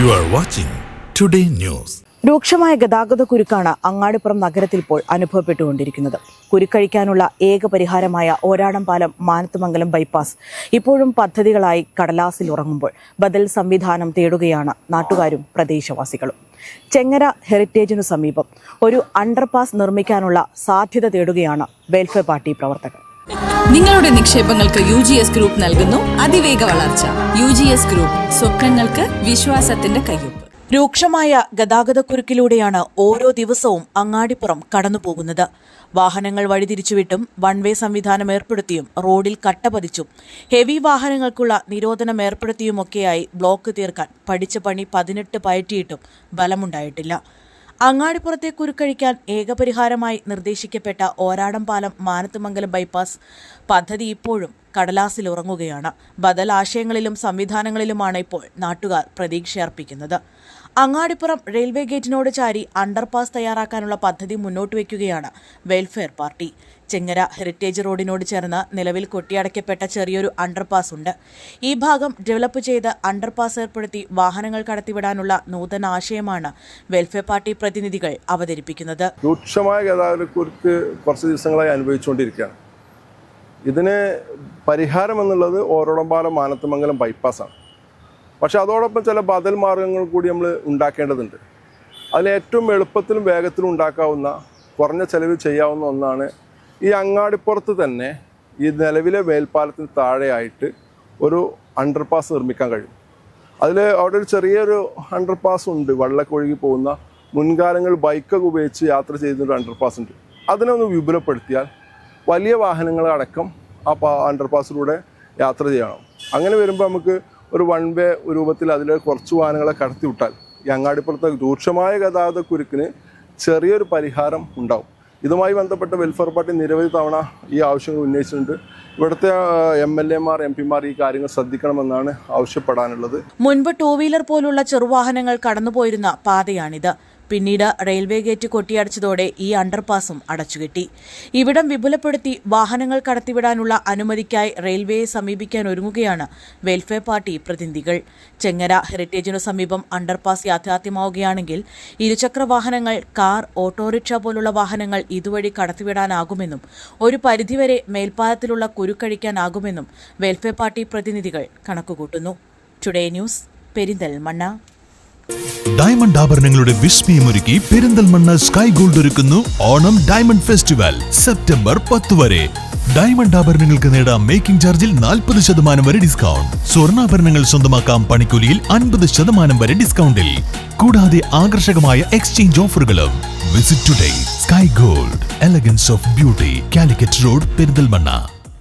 You are watching Today News. രൂക്ഷമായ ഗതാഗത കുരുക്കാണ് അങ്ങാടിപ്പുറം നഗരത്തിൽ ഇപ്പോൾ അനുഭവപ്പെട്ടുകൊണ്ടിരിക്കുന്നത്. കുരുക്കഴിക്കാനുള്ള ഏക പരിഹാരമായ ഓരാടം പാലം മാനത്തുമംഗലം ബൈപ്പാസ്. ഇപ്പോഴും പദ്ധതികളായി കടലാസിൽ ഉറങ്ങുമ്പോൾ ബദൽ സംവിധാനം തേടുകയാണ് നാട്ടുകാരും പ്രദേശവാസികളും. ചെങ്ങര ഹെറിറ്റേജിനു സമീപം ഒരു അണ്ടർപാസ് നിർമ്മിക്കാനുള്ള സാധ്യത തേടുകയാണ് വെൽഫെയർ പാർട്ടി പ്രവർത്തകർ. നിങ്ങളുടെ നിക്ഷേപങ്ങൾക്ക് യു ജി എസ് ഗ്രൂപ്പ് നൽകുന്നു അതിവേഗ വളർച്ച. യു ജി എസ് ഗ്രൂപ്പ് സ്വപ്നങ്ങൾക്ക് വിശ്വാസത്തിന്റെ കയ്യൊപ്പ്. രൂക്ഷമായ ഗതാഗതക്കുരുക്കിലൂടെയാണ് ഓരോ ദിവസവും അങ്ങാടിപ്പുറം കടന്നുപോകുന്നത്. വാഹനങ്ങൾ വഴിതിരിച്ചുവിട്ടും വൺ വേ സംവിധാനം ഏർപ്പെടുത്തിയും റോഡിൽ കട്ട പതിച്ചും ഹെവി വാഹനങ്ങൾക്കുള്ള നിരോധനം ഏർപ്പെടുത്തിയുമൊക്കെയായി ബ്ലോക്ക് തീർക്കാൻ പഠിച്ച പണി പതിനെട്ട് പയറ്റിയിട്ടും ബലമുണ്ടായിട്ടില്ല. അങ്ങാടിപ്പുറത്തെ കുരുക്കഴിക്കാൻ ഏകപരിഹാരമായി നിർദ്ദേശിക്കപ്പെട്ട ഓരാടം പാലം മാനത്തുമംഗലം ബൈപ്പാസ് പദ്ധതി ഇപ്പോഴും കടലാസിൽ ഉറങ്ങുകയാണ്. ബദൽ ആശയങ്ങളിലും സംവിധാനങ്ങളിലുമാണ് ഇപ്പോൾ നാട്ടുകാർ പ്രതീക്ഷയർപ്പിക്കുന്നത്. അങ്ങാടിപ്പുറം റെയിൽവേ ഗേറ്റിനോട് ചാരി അണ്ടർപാസ് തയ്യാറാക്കാനുള്ള പദ്ധതി മുന്നോട്ട് വയ്ക്കുകയാണ് വെൽഫെയർ പാർട്ടി. ചെങ്ങര ഹെറിറ്റേജ് റോഡിനോട് ചേർന്ന് നിലവിൽ കൊട്ടിയടയ്ക്കപ്പെട്ട ചെറിയൊരു അണ്ടർപാസ് ഉണ്ട്. ഈ ഭാഗം ഡെവലപ്പ് ചെയ്ത് അണ്ടർപാസ് ഏർപ്പെടുത്തി വാഹനങ്ങൾ കടത്തിവിടാനുള്ള നൂതന ആശയമാണ് വെൽഫെയർ പാർട്ടി പ്രതിനിധികൾ അവതരിപ്പിക്കുന്നത്. രൂക്ഷമായ ഗതാഗതക്കുരുക്ക് കുറച്ച് ദിവസങ്ങളായി അനുഭവിച്ചുകൊണ്ടിരിക്കുകയാണ്. ഇതിന് പരിഹാരം എന്നുള്ളത് ഓരോടമ്പാലം മാനത്തുമംഗലം ബൈപ്പാസാണ്. പക്ഷെ അതോടൊപ്പം ചില ബദൽ മാർഗങ്ങൾ കൂടി നമ്മൾ ഉണ്ടാക്കേണ്ടതുണ്ട്. അതിൽ ഏറ്റവും എളുപ്പത്തിലും വേഗത്തിലും ഉണ്ടാക്കാവുന്ന കുറഞ്ഞ ചെലവിൽ ചെയ്യാവുന്ന ഒന്നാണ് ഈ അങ്ങാടിപ്പുറത്ത് തന്നെ ഈ നിലവിലെ മേൽപ്പാലത്തിന് താഴെയായിട്ട് ഒരു അണ്ടർപാസ് നിർമ്മിക്കാൻ കഴിയും. അതിൽ അവിടെ ഒരു ചെറിയൊരു അണ്ടർപാസ് ഉണ്ട്. വെള്ളമൊക്കെ ഒഴുകി പോകുന്ന മുൻകാലങ്ങൾ ബൈക്കൊക്കെ ഉപയോഗിച്ച് യാത്ര ചെയ്യുന്നൊരു അണ്ടർപാസ് ഉണ്ട്. അതിനെ ഒന്ന് വിപുലപ്പെടുത്തിയാൽ വലിയ വാഹനങ്ങളടക്കം ആ അണ്ടർപാസിലൂടെ യാത്ര ചെയ്യണം. അങ്ങനെ വരുമ്പോൾ നമുക്ക് ഒരു വൺ വേ രൂപത്തിൽ അതിൽ കുറച്ച് വാഹനങ്ങളെ കടത്തി വിട്ടാൽ ഈ അങ്ങാടിപ്പുറത്തെ രൂക്ഷമായ ഗതാഗത കുരുക്കിന് ചെറിയൊരു പരിഹാരം ഉണ്ടാവും. ഇതുമായി ബന്ധപ്പെട്ട വെൽഫെയർ പാർട്ടി നിരവധി തവണ ഈ ആവശ്യങ്ങൾ ഉന്നയിച്ചിട്ടുണ്ട്. ഇവിടുത്തെ എം എൽ എമാർ എം പിമാർ ഈ കാര്യങ്ങൾ ശ്രദ്ധിക്കണമെന്നാണ് ആവശ്യപ്പെടാനുള്ളത്. മുൻപ് ടൂ വീലർ പോലുള്ള ചെറുവാഹനങ്ങൾ കടന്നുപോയിരുന്ന പാതയാണിത്. പിന്നീട് റെയിൽവേ ഗേറ്റ് കൊട്ടിയടച്ചതോടെ ഈ അണ്ടർപാസും അടച്ചുകെട്ടി. ഇവിടം വിപുലപ്പെടുത്തി വാഹനങ്ങൾ കടത്തിവിടാനുള്ള അനുമതിക്കായി റെയിൽവേയെ സമീപിക്കാൻ ഒരുങ്ങുകയാണ് വെൽഫെയർ പാർട്ടി പ്രതിനിധികൾ. ചെങ്ങര ഹെറിറ്റേജിനു സമീപം അണ്ടർപാസ് യാഥാർത്ഥ്യമാവുകയാണെങ്കിൽ ഇരുചക്ര വാഹനങ്ങൾ കാർ ഓട്ടോറിക്ഷ പോലുള്ള വാഹനങ്ങൾ ഇതുവഴി കടത്തിവിടാനാകുമെന്നും ഒരു പരിധിവരെ മേൽപ്പാലത്തിലുള്ള കുരുക്കഴിക്കാനാകുമെന്നും വെൽഫെയർ പാർട്ടി പ്രതിനിധികൾ കണക്കുകൂട്ടുന്നു. Today news Perinthalmanna. ഡയമണ്ട് ആഭരണങ്ങളുടെ വിസ്മയമൊരുക്കി പെരിന്തൽമണ്ണ സ്കൈ ഗോൾഡ് ഒരുക്കുന്നു ഓണം ഡയമണ്ട് ഫെസ്റ്റിവൽ സെപ്റ്റംബർ പത്ത് വരെ. ഡയമണ്ട് ആഭരണങ്ങൾക്ക് നേടാം മേക്കിംഗ് ചാർജിൽ നാൽപ്പത് ശതമാനം വരെ ഡിസ്കൗണ്ട് സ്വർണാഭരണങ്ങൾ സ്വന്തമാക്കാം പണിക്കൂലിയിൽ അൻപത് ശതമാനം വരെ ഡിസ്കൗണ്ടിൽ കൂടാതെ ആകർഷകമായ എക്സ്ചേഞ്ച് ഓഫറുകളും visit today sky gold elegance of beauty Calicut road Perinthalmanna.